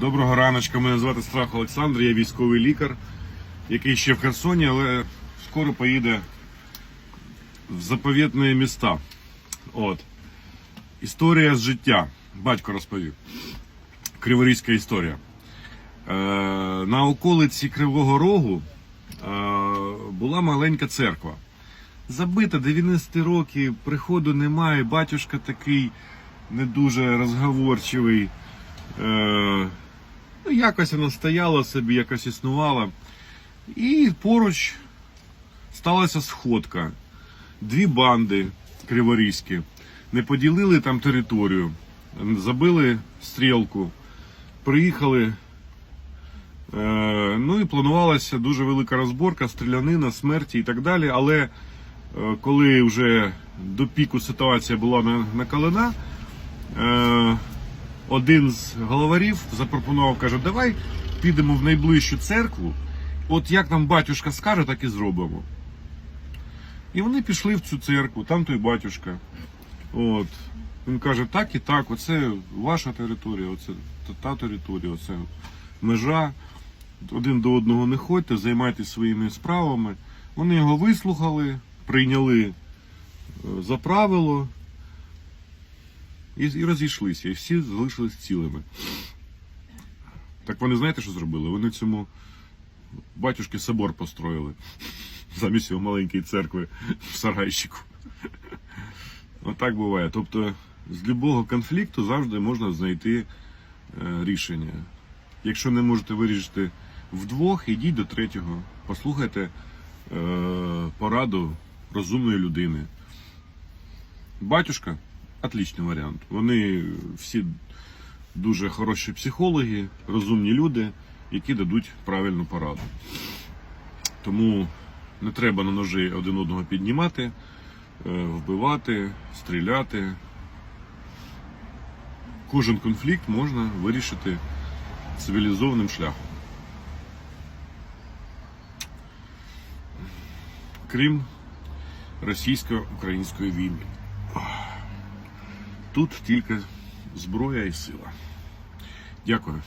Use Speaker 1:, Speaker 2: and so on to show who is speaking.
Speaker 1: Доброго раночка, мене звати Страх Олександр, я військовий лікар, який ще в Херсоні, але скоро поїде в заповітні міста. От. Історія з життя. Батько розповів. Криворізька історія. Е, на околиці Кривого Рогу е, була маленька церква. Забита 90 років, приходу немає, батюшка такий не дуже розговорчивий. Е, ну, якось вона стояла собі, якось існувала. І поруч сталася сходка. Дві банди криворізькі не поділили там територію, забили стрілку, приїхали. Е, ну і планувалася дуже велика розборка, стрілянина, смерті і так далі. Але е, коли вже до піку ситуація була накалена, е, один з головарів запропонував, каже, давай підемо в найближчу церкву. От як нам батюшка скаже, так і зробимо. І вони пішли в цю церкву, там той батюшка. От. Він каже, так і так, оце ваша територія, оце та, територія, оце межа. Один до одного не ходьте, займайтесь своїми справами. Вони його вислухали, прийняли е, за правило і, і розійшлися, і всі залишились цілими. Так вони знаєте, що зробили? Вони цьому батюшки собор построїли замість його маленької церкви в Сарайщику. Отак буває. Тобто з будь-якого конфлікту завжди можна знайти е, рішення. Якщо не можете вирішити вдвох, ідіть до третього. Послухайте е, пораду розумної людини. Батюшка отличний варіант. Вони всі дуже хороші психологи, розумні люди, які дадуть правильну пораду. Тому не треба на ножі один одного піднімати, е, вбивати, стріляти. Кожен конфлікт можна вирішити цивілізованим шляхом. Крім російсько-української війни. Тут тільки зброя і сила. Дякую.